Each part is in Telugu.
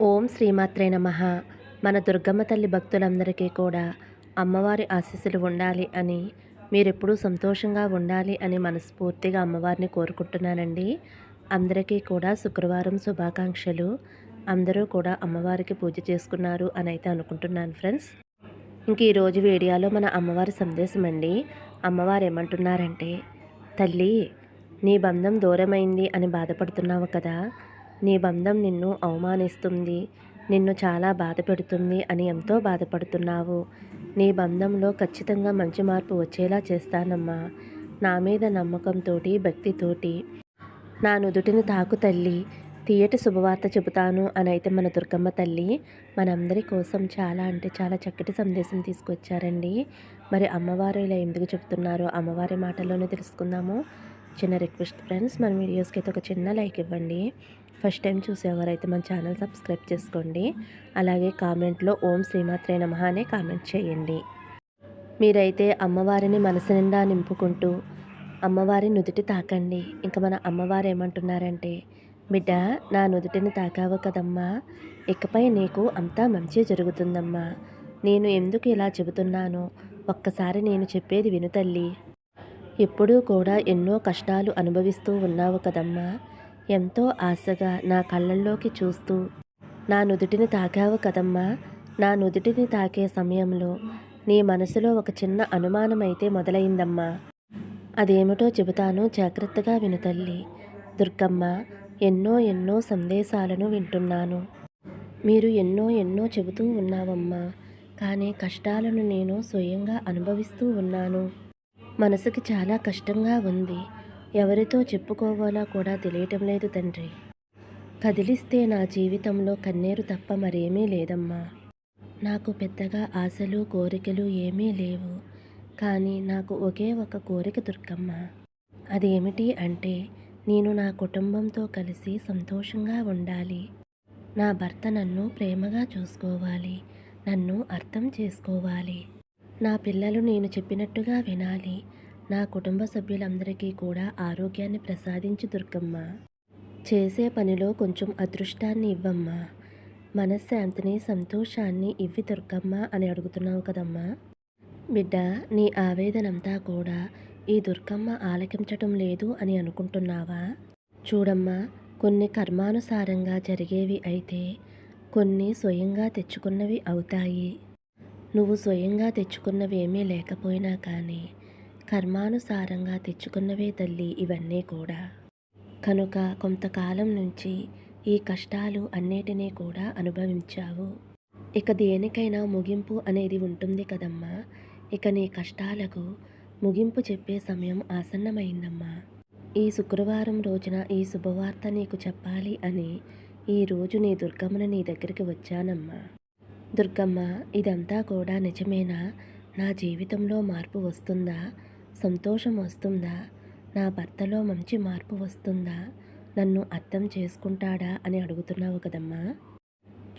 ఓం శ్రీమాత్రే నమ. మన దుర్గమ్మ తల్లి భక్తులందరికీ కూడా అమ్మవారి ఆశీస్సులు ఉండాలి అని మీరెప్పుడూ సంతోషంగా ఉండాలి అని మనస్ఫూర్తిగా అమ్మవారిని కోరుకుంటున్నానండి. అందరికీ కూడా శుక్రవారం శుభాకాంక్షలు. అందరూ కూడా అమ్మవారికి పూజ చేసుకున్నారు అని అయితే అనుకుంటున్నాను ఫ్రెండ్స్. ఇంక ఈరోజు వీడియోలో మన అమ్మవారి సందేశం అండి అమ్మవారు ఏమంటున్నారంటే తల్లి నీ బంధం దూరమైంది అని బాధపడుతున్నావు కదా నీ బంధం నిన్ను అవమానిస్తుంది నిన్ను చాలా బాధ పెడుతుంది అని ఎంతో బాధపడుతున్నావు. నీ బంధంలో ఖచ్చితంగా మంచి మార్పు వచ్చేలా చేస్తానమ్మా. నా మీద నమ్మకంతో భక్తితోటి. నా నుదుటిని తాకు తల్లి. తీయటి శుభవార్త చెబుతాను అని అయితే మన దుర్గమ్మ తల్లి మనందరి కోసం చాలా అంటే చాలా చక్కటి సందేశం తీసుకొచ్చారండి. మరి అమ్మవారు ఇలా ఎందుకు చెప్తున్నారో అమ్మవారి మాటల్లోనే తెలుసుకుందాము. చిన్న రిక్వెస్ట్ ఫ్రెండ్స్ మన వీడియోస్కి అయితే ఒక చిన్న లైక్ ఇవ్వండి. ఫస్ట్ టైం చూసేవారైతే మన ఛానల్ సబ్స్క్రైబ్ చేసుకోండి. అలాగే కామెంట్లో ఓం శ్రీమాత్రే నమ అనే కామెంట్ చేయండి. మీరైతే అమ్మవారిని మనసు నిండా నింపుకుంటూ అమ్మవారి నుదుటి తాకండి. ఇంకా మన అమ్మవారు ఏమంటున్నారంటే బిడ్డ నా నుదుటిని తాకావు కదమ్మా. ఇకపై నీకు అంతా మంచి జరుగుతుందమ్మా. నేను ఎందుకు ఇలా చెబుతున్నాను? ఒక్కసారి నేను చెప్పేది విను తల్లి. ఎప్పుడూ కూడా ఎన్నో కష్టాలు అనుభవిస్తూ ఉన్నావు కదమ్మా. ఎంతో ఆశగా నా కళ్ళల్లోకి చూస్తూ నా నుదుటిని తాకావు కదమ్మా నా నుదుటిని తాకే సమయంలో నీ మనసులో ఒక చిన్న అనుమానమైతే మొదలైందమ్మా. అదేమిటో చెబుతాను జాగ్రత్తగా విను తల్లి. దుర్గమ్మ ఎన్నో ఎన్నో సందేశాలను వింటున్నాను. మీరు ఎన్నో ఎన్నో చెబుతూ ఉన్నావమ్మా. కానీ కష్టాలను నేను స్వయంగా అనుభవిస్తూ ఉన్నాను. మనసుకి చాలా కష్టంగా ఉంది. ఎవరితో చెప్పుకోవాలో కూడా తెలియటం లేదు తండ్రి. కదిలిస్తే నా జీవితంలో కన్నీరు తప్ప మరేమీ లేదమ్మా. నాకు పెద్దగా ఆశలు కోరికలు ఏమీ లేవు. కానీ నాకు ఒకే ఒక కోరిక దుర్గమ్మ. అదేమిటి అంటే నేను నా కుటుంబంతో కలిసి సంతోషంగా ఉండాలి. నా భర్త నన్ను ప్రేమగా చూసుకోవాలి. నన్ను అర్థం చేసుకోవాలి. నా పిల్లలు నేను చెప్పినట్టుగా వినాలి. నా కుటుంబ సభ్యులందరికీ కూడా ఆరోగ్యాన్ని ప్రసాదించి దుర్గమ్మ. చేసే పనిలో కొంచెం అదృష్టాన్ని ఇవ్వమ్మా. మనశ్శాంతిని సంతోషాన్ని ఇవ్వి దుర్గమ్మ అని అడుగుతున్నావు కదమ్మా. బిడ్డ నీ ఆవేదనంతా కూడా ఈ దుర్గమ్మ ఆలకించటం లేదు అని అనుకుంటున్నావా? చూడమ్మా కొన్ని కర్మానుసారంగా జరిగేవి అయితే కొన్ని స్వయంగా తెచ్చుకున్నవి అవుతాయి. నువ్వు స్వయంగా తెచ్చుకున్నవేమీ లేకపోయినా కానీ కర్మానుసారంగా తెచ్చుకున్నవే తల్లి ఇవన్నీ కూడా. కనుక కొంతకాలం నుంచి ఈ కష్టాలు అన్నిటినీ కూడా అనుభవించావు. ఇక దేనికైనా ముగింపు అనేది ఉంటుంది కదమ్మా. ఇక నీ కష్టాలకు ముగింపు చెప్పే సమయం ఆసన్నమైందమ్మా. ఈ శుక్రవారం రోజున ఈ శుభవార్త నీకు చెప్పాలి అని ఈరోజు నీ దుర్గమ్మను నీ దగ్గరికి వచ్చానమ్మా. దుర్గమ్మ ఇదంతా కూడా నిజమేనా? నా జీవితంలో మార్పు వస్తుందా? సంతోషం వస్తుందా? నా భర్తలో మంచి మార్పు వస్తుందా? నన్ను అర్థం చేసుకుంటాడా అని అడుగుతున్నావు కదమ్మా.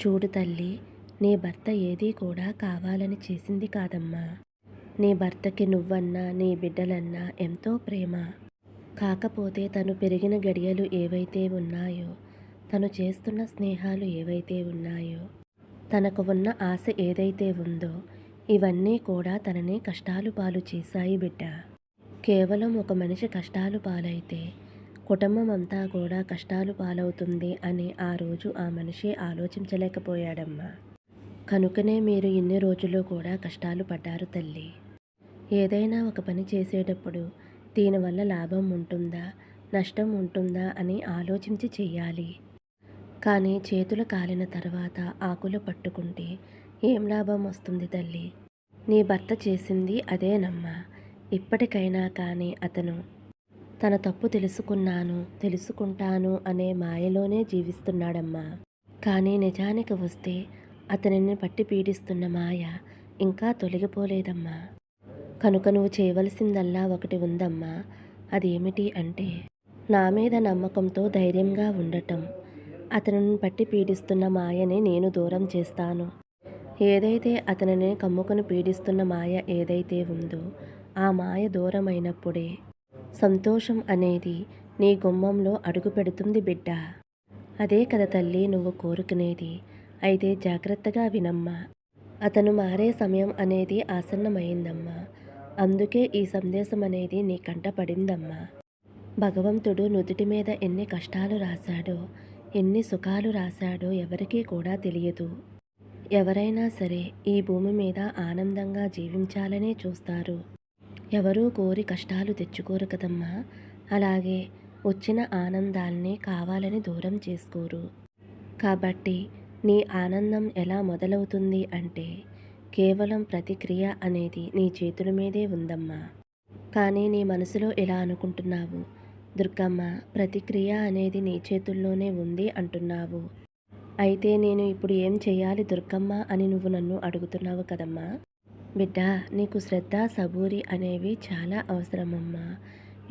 చూడు తల్లి నీ భర్త ఏదీ కూడా కావాలని చేసింది కాదమ్మా. నీ భర్తకి నువ్వన్నా నీ బిడ్డలన్నా ఎంతో ప్రేమ. కాకపోతే తను పెరిగిన గడియలు ఏవైతే ఉన్నాయో తను చేస్తున్న స్నేహాలు ఏవైతే ఉన్నాయో తనకు ఉన్న ఆశ ఏదైతే ఉందో ఇవన్నీ కూడా తనని కష్టాలు పాలు చేశాయి బిడ్డ. కేవలం ఒక మనిషి కష్టాలు పాలైతే కుటుంబం అంతా కూడా కష్టాలు పాలవుతుంది అని ఆ రోజు ఆ మనిషి ఆలోచించలేకపోయాడమ్మా. కనుకనే మీరు ఇన్ని రోజులు కూడా కష్టాలు పడ్డారు తల్లి. ఏదైనా ఒక పని చేసేటప్పుడు దీనివల్ల లాభం ఉంటుందా నష్టం ఉంటుందా అని ఆలోచించి చెయ్యాలి. కానీ చేతులు కాలిన తర్వాత ఆకులు పట్టుకుంటే ఏం లాభం వస్తుంది తల్లి? నీ భర్త చేసింది అదేనమ్మా. ఇప్పటికైనా కానీ అతను. తన తప్పు తెలుసుకున్నాను తెలుసుకుంటాను అనే మాయలోనే జీవిస్తున్నాడమ్మా. కానీ నిజానికి వస్తే అతనిని పట్టి పీడిస్తున్న మాయ ఇంకా తొలగిపోలేదమ్మా. కనుక నువ్వు చేయవలసిందల్లా ఒకటి ఉందమ్మా. అదేమిటి అంటే నా మీద నమ్మకంతో ధైర్యంగా ఉండటం. అతనిని పట్టి పీడిస్తున్న మాయని నేను దూరం చేస్తాను. ఏదైతే అతనిని కమ్ముకొని పీడిస్తున్న మాయ ఏదైతే ఉందో ఆ మాయ దూరమైనప్పుడే సంతోషం అనేది నీ గుమ్మంలో అడుగు పెడుతుంది బిడ్డ. అదే కదా తల్లి నువ్వు కోరుకునేది. అయితే జాగ్రత్తగా వినమ్మా. అతను మారే సమయం అనేది ఆసన్నమైందమ్మా. అందుకే ఈ సందేశం అనేది నీ కంట పడిందమ్మా. భగవంతుడు నుదుటి మీద ఎన్ని కష్టాలు రాశాడో ఎన్ని సుఖాలు రాశాడో ఎవరికీ కూడా తెలియదు. ఎవరైనా సరే ఈ భూమి మీద ఆనందంగా జీవించాలనే చూస్తారు. ఎవరూ కోరి కష్టాలు తెచ్చుకోరు కదమ్మా. అలాగే వచ్చిన ఆనందాల్ని కావాలని దూరం చేసుకోరు. కాబట్టి నీ ఆనందం ఎలా మొదలవుతుంది అంటే కేవలం ప్రతిక్రియ అనేది నీ చేతుల మీదే ఉందమ్మా. కానీ నీ మనసులో ఎలా అనుకుంటున్నావు. దుర్గమ్మ ప్రతిక్రియ అనేది నీ చేతుల్లోనే ఉంది అంటున్నావు. అయితే నేను ఇప్పుడు ఏం చేయాలి దుర్గమ్మ అని నువ్వు నన్ను అడుగుతున్నావు కదమ్మా. బిడ్డ నీకు శ్రద్ధ సబూరి అనేవి చాలా అవసరమమ్మా.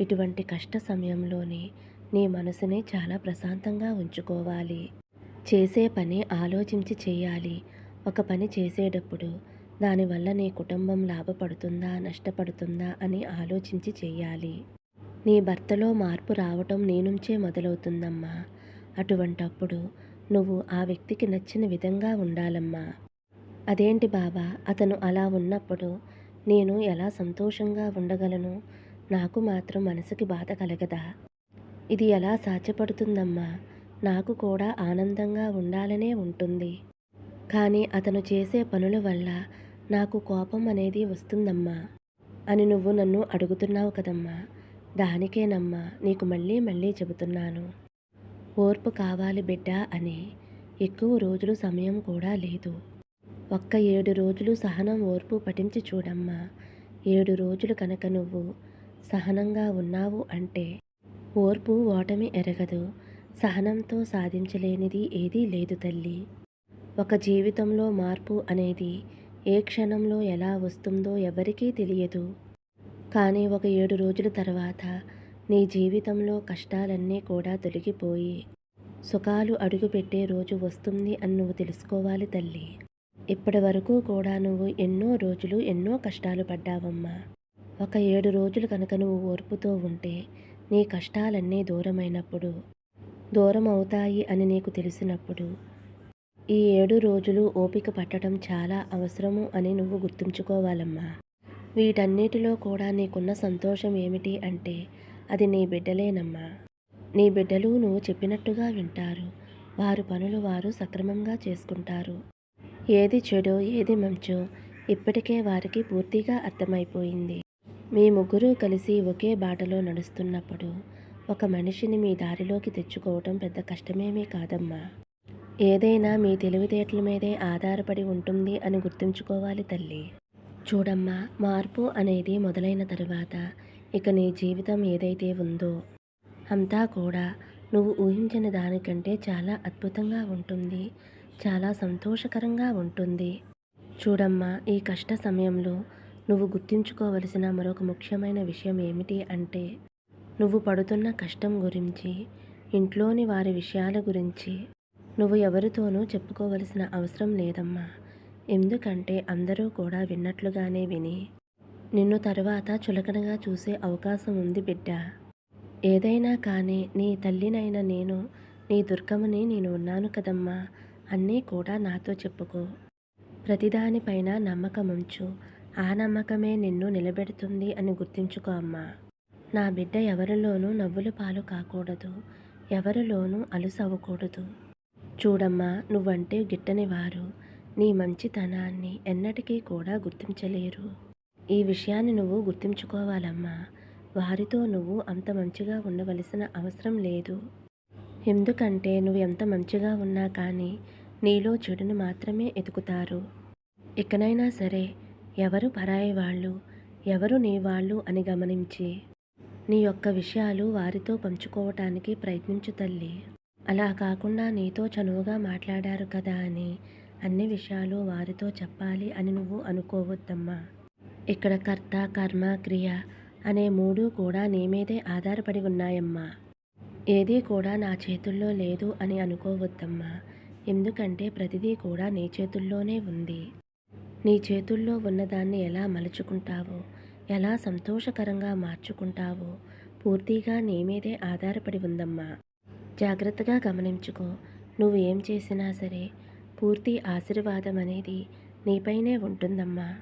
ఇటువంటి కష్ట సమయంలోనే నీ మనసుని చాలా ప్రశాంతంగా ఉంచుకోవాలి. చేసే పని ఆలోచించి చేయాలి. ఒక పని చేసేటప్పుడు దానివల్ల నీ కుటుంబం లాభపడుతుందా నష్టపడుతుందా అని ఆలోచించి చేయాలి. నీ భర్తలో మార్పు రావటం నీ నుంచే మొదలవుతుందమ్మా. అటువంటప్పుడు నువ్వు ఆ వ్యక్తికి నచ్చిన విధంగా ఉండాలమ్మా. అదేంటి బాబా? అతను అలా ఉన్నప్పుడు నేను ఎలా సంతోషంగా ఉండగలను? నాకు మాత్రం మనసుకి బాధ కలగదా? ఇది ఎలా సాధ్యపడుతుందమ్మా? నాకు కూడా ఆనందంగా ఉండాలనే ఉంటుంది. కానీ అతను చేసే పనుల వల్ల నాకు కోపం అనేది వస్తుందమ్మా. అని నువ్వు నన్ను అడుగుతున్నావు కదమ్మా. దానికేనమ్మా నీకు మళ్ళీ మళ్ళీ చెబుతున్నాను. ఓర్పు కావాలి బిడ్డ అని. ఎక్కువ రోజులు సమయం కూడా లేదు. ఒక్క ఏడు రోజులు సహనం ఓర్పు పఠించి చూడమ్మా. ఏడు రోజులు కనుక నువ్వు సహనంగా ఉన్నావు అంటే ఓర్పు ఓటమి ఎరగదు. సహనంతో సాధించలేనిది ఏదీ లేదు తల్లి. ఒక జీవితంలో మార్పు అనేది ఏ క్షణంలో ఎలా వస్తుందో ఎవరికీ తెలియదు. కానీ ఒక ఏడు రోజుల తర్వాత నీ జీవితంలో కష్టాలన్నీ కూడా తొలగిపోయి సుఖాలు అడుగుపెట్టే రోజు వస్తుంది అని నువ్వు తెలుసుకోవాలి తల్లి. ఇప్పటి వరకు కూడా నువ్వు ఎన్నో రోజులు ఎన్నో కష్టాలు పడ్డావమ్మా. ఒక ఏడు రోజులు కనుక నువ్వు ఓర్పుతో ఉంటే నీ కష్టాలన్నీ దూరమైనప్పుడు దూరం అవుతాయి అని నీకు తెలిసినప్పుడు ఈ ఏడు రోజులు ఓపిక పట్టడం చాలా అవసరము అని నువ్వు గుర్తుంచుకోవాలమ్మా. వీటన్నిటిలో కూడా నీకున్న సంతోషం ఏమిటి అంటే అది నీ బిడ్డలేనమ్మా. నీ బిడ్డలు నువ్వు చెప్పినట్టుగా వింటారు. వారు పనులు వారు సక్రమంగా చేసుకుంటారు. ఏది చెడు ఏది మంచో ఇప్పటికే వారికి పూర్తిగా అర్థమైపోయింది. మీ ముగ్గురు కలిసి ఒకే బాటలో నడుస్తున్నప్పుడు ఒక మనిషిని మీ దారిలోకి తెచ్చుకోవటం పెద్ద కష్టమేమీ కాదమ్మా. ఏదైనా మీ తెలివితేటల మీదే ఆధారపడి ఉంటుంది అని గుర్తుంచుకోవాలి తల్లి. చూడమ్మా మార్పు అనేది మొదలైన తరువాత ఇక నీ జీవితం ఏదైతే ఉందో అంతా కూడా నువ్వు ఊహించిన దానికంటే చాలా అద్భుతంగా ఉంటుంది. చాలా సంతోషకరంగా ఉంటుంది. చూడమ్మా ఈ కష్ట సమయంలో నువ్వు గుర్తుంచుకోవలసిన మరొక ముఖ్యమైన విషయం ఏమిటి అంటే నువ్వు పడుతున్న కష్టం గురించి ఇంట్లోని వారి విషయాల గురించి నువ్వు ఎవరితోనూ చెప్పుకోవలసిన అవసరం లేదమ్మా. ఎందుకంటే అందరూ కూడా విన్నట్లుగానే విని నిన్ను తరువాత చులకనగా చూసే అవకాశం ఉంది బిడ్డ. ఏదైనా కానీ నీ తల్లినైన నేను నీ దుర్గమని నేను ఉన్నాను కదమ్మా. అన్నీ కూడా నాతో చెప్పుకో. ప్రతిదానిపైన నమ్మకం ఉంచు ఆ నమ్మకమే నిన్ను నిలబెడుతుంది అని గుర్తుంచుకో అమ్మా. నా బిడ్డ ఎవరిలోనూ నవ్వుల పాలు కాకూడదు. ఎవరిలోనూ అలుసవ్వకూడదు. చూడమ్మా నువ్వంటే గిట్టని వారు. నీ మంచితనాన్ని ఎన్నటికీ కూడా గుర్తించలేరు. ఈ విషయాన్ని నువ్వు గుర్తుంచుకోవాలమ్మా. వారితో నువ్వు అంత మంచిగా ఉండవలసిన అవసరం లేదు. ఎందుకంటే నువ్వు ఎంత మంచిగా ఉన్నా కానీ నీలో చెడును మాత్రమే ఎతుకుతారు ఇకనైనా సరే ఎవరు పరాయి వాళ్ళు ఎవరు నీ వాళ్ళు అని గమనించి నీ యొక్క విషయాలు వారితో పంచుకోవటానికి ప్రయత్నించు తల్లి. అలా కాకుండా నీతో చనువుగా మాట్లాడారు కదా అని అన్ని విషయాలు వారితో చెప్పాలి అని నువ్వు అనుకోవద్దమ్మా. ఇక్కడ కర్త కర్మ క్రియ అనే మూడు కూడా నీ మీదే ఆధారపడి ఉన్నాయమ్మా. ఏదీ కూడా నా చేతుల్లో లేదు అని అనుకోవద్దమ్మా. ఎందుకంటే ప్రతిదీ కూడా నీ చేతుల్లోనే ఉంది. నీ చేతుల్లో ఉన్నదాన్ని ఎలా మలుచుకుంటావో? ఎలా సంతోషకరంగా మార్చుకుంటావో? పూర్తిగా నీ మీదే ఆధారపడి ఉందమ్మా. జాగ్రత్తగా గమనించుకో. నువ్వు ఏం చేసినా సరే పూర్తి ఆశీర్వాదం అనేది నీపైనే ఉంటుందమ్మా.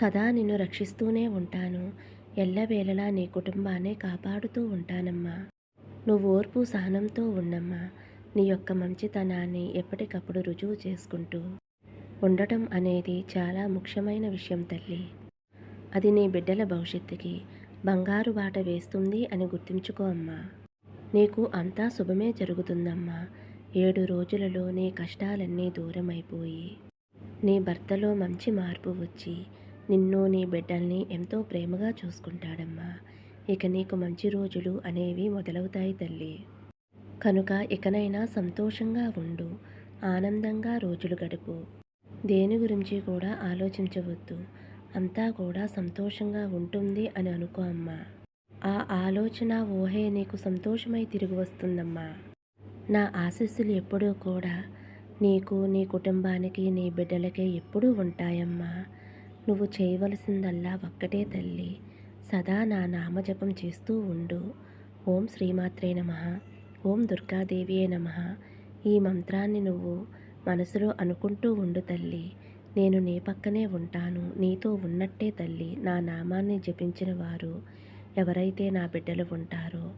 సదా నిన్ను రక్షిస్తూనే ఉంటాను. ఎల్లవేళలా నీ కుటుంబాన్ని కాపాడుతూ ఉంటానమ్మా. నువ్వు ఓర్పు సహనంతో ఉండమ్మా నీ యొక్క మంచితనాన్ని ఎప్పటికప్పుడు రుజువు చేసుకుంటూ ఉండటం అనేది చాలా ముఖ్యమైన విషయం తల్లి. అది నీ బిడ్డల భవిష్యత్తుకి బంగారు బాట వేస్తుంది అని గుర్తుంచుకో అమ్మా. నీకు అంతా శుభమే జరుగుతుందమ్మా. ఏడు రోజులలో నీ కష్టాలన్నీ దూరమైపోయి నీ భర్తలో మంచి మార్పు వచ్చి నిన్ను నీ బిడ్డల్ని ఎంతో ప్రేమగా చూసుకుంటాడమ్మా. ఇక నీకు మంచి రోజులు అనేవి మొదలవుతాయి తల్లి. కనుక ఇకనైనా సంతోషంగా ఉండు ఆనందంగా రోజులు గడుపు. దేని గురించి కూడా ఆలోచించవద్దు. అంతా కూడా సంతోషంగా ఉంటుంది అని అనుకో అమ్మా. ఆ ఆలోచన ఊహే నీకు సంతోషమై తిరిగి వస్తుందమ్మా. నా ఆశీస్సులు ఎప్పుడూ కూడా నీకు నీ కుటుంబానికి నీ బిడ్డలకే ఎప్పుడూ ఉంటాయమ్మా. నువ్వు చేయవలసిందల్లా ఒక్కటే తల్లి. సదా నా నామజపం చేస్తూ ఉండు. ఓం శ్రీమాత్రే నమ. ఓం దుర్గాదేవియే నమ. ఈ మంత్రాన్ని నువ్వు మనసులో అనుకుంటూ ఉండు తల్లి. నేను నీ పక్కనే ఉంటాను. నీతో ఉన్నట్టే తల్లి. నా నామాన్ని జపించిన వారు ఎవరైతే నా బిడ్డలు ఉంటారో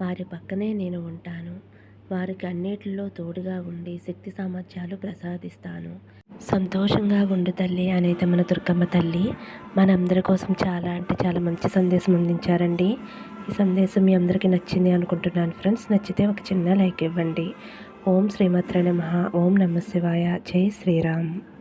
వారి పక్కనే నేను ఉంటాను. వారికి అన్నిటిలో తోడుగా ఉండి శక్తి సామర్థ్యాలు ప్రసాదిస్తాను. సంతోషంగా ఉండు తల్లి అనేది మన దుర్గమ్మ తల్లి. మనందరి కోసం చాలా అంటే చాలా మంచి సందేశం అందించారండి. ఈ సందేశం మీ అందరికీ నచ్చింది అనుకుంటున్నాను ఫ్రెండ్స్. నచ్చితే ఒక చిన్న లైక్ ఇవ్వండి. ఓం శ్రీమత్ర నమ. ఓం నమ శివాయ. జై శ్రీరామ్.